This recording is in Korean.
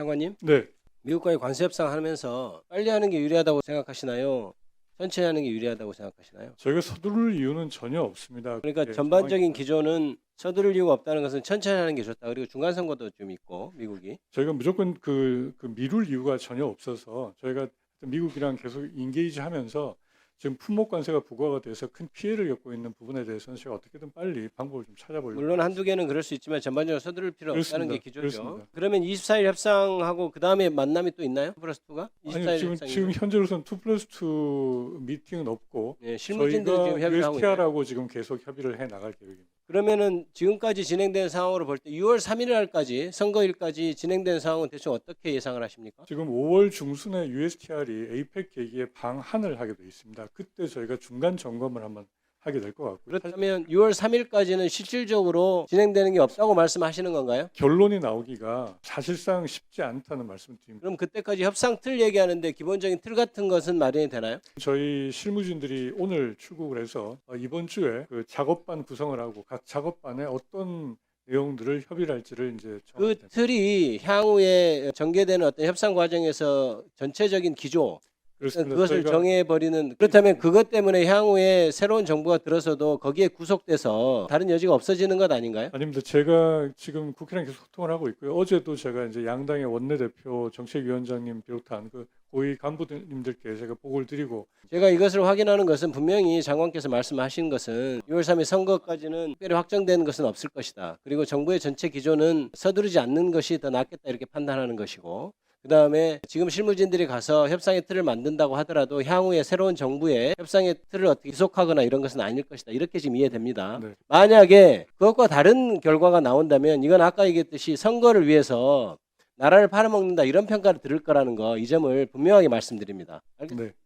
장관님, 네, 미국과의 관세 협상 하면서 빨리 하는 게 유리하다고 생각하시나요? 천천히 하는 게 유리하다고 생각하시나요? 저희가 서두를 이유는 전혀 없습니다. 그러니까 그게 전반적인 상황이- 기조는 서두를 이유가 없다는 것은 천천히 하는 게 좋다. 그리고 중간 선거도 좀 있고 미국이 저희가 무조건 그, 그 미룰 이유가 전혀 없어서 저희가 미국이랑 계속 인게이지 하면서 지금 품목 관세가 부과가 돼서 큰 피해를 겪고 있는 부분에 대해서는 제가 어떻게든 빨리 방법을 좀 찾아보려고 물론 한두 개는 그럴 수 있지만 전반적으로 서두를 필요 없다는 게. 기조죠. 그렇습니다. 그러면 24일 협상하고 그 다음에 만남이 또 있나요? 플러스 2가? 24일 아니 지금 협상이 지금 현재로서는 2 플러스 2 미팅은 없고 예, 실무진들 저희가 지금 협의를 하고 있나요? USTR하고 지금 계속 협의를 해 나갈 계획입니다. 그러면은 지금까지 진행된 상황으로 볼 때 6월 3일 날까지 선거일까지 진행된 상황은 대충 어떻게 예상을 하십니까? 지금 5월 중순에 USTR이 APEC 계기에 방한을 하게 돼 있습니다. 그때 저희가 중간 점검을 한번 하게 될 것 같고요. 그렇다면 6월 3일까지는 실질적으로 진행되는 게 없다고 말씀하시는 건가요? 결론이 나오기가 사실상 쉽지 않다는 말씀을 드립니다. 그럼 그때까지 협상 틀 얘기하는데 기본적인 틀 같은 것은 마련이 되나요? 저희 실무진들이 오늘 출국을 해서 어, 이번 주에 그 작업반 구성을 하고 각 작업반에 어떤 내용들을 협의를 할지를 이제 그. 틀이 향후에 전개되는 어떤 협상 과정에서 전체적인 기조 그렇습니다. 그것을 저희가 정해 버리는 그렇다면 그것 때문에 향후에 새로운 정부가 들어서도 거기에 구속돼서 다른 여지가 없어지는 것 아닌가요? 아닙니다. 제가 지금 국회랑 계속 소통을 하고 있고요. 어제도 제가 이제 양당의 원내대표 정책위원장님 비롯한 그 고위 간부님들께 제가 보고를 드리고 제가 이것을 확인하는 것은 분명히 장관께서 말씀하신 것은 6월 3일 선거까지는 특별히 확정되는 것은 없을 것이다. 그리고 정부의 전체 기조는 서두르지 않는 것이 더 낫겠다 이렇게 판단하는 것이고 그 다음에 지금 실무진들이 가서 협상의 틀을 만든다고 하더라도 향후에 새로운 정부의 협상의 틀을 어떻게 지속하거나 이런 것은 아닐 것이다. 이렇게 지금 이해됩니다. 네. 만약에 그것과 다른 결과가 나온다면 이건 아까 얘기했듯이 선거를 위해서 나라를 팔아먹는다 이런 평가를 들을 거라는 거 이 점을 분명하게 말씀드립니다. 네.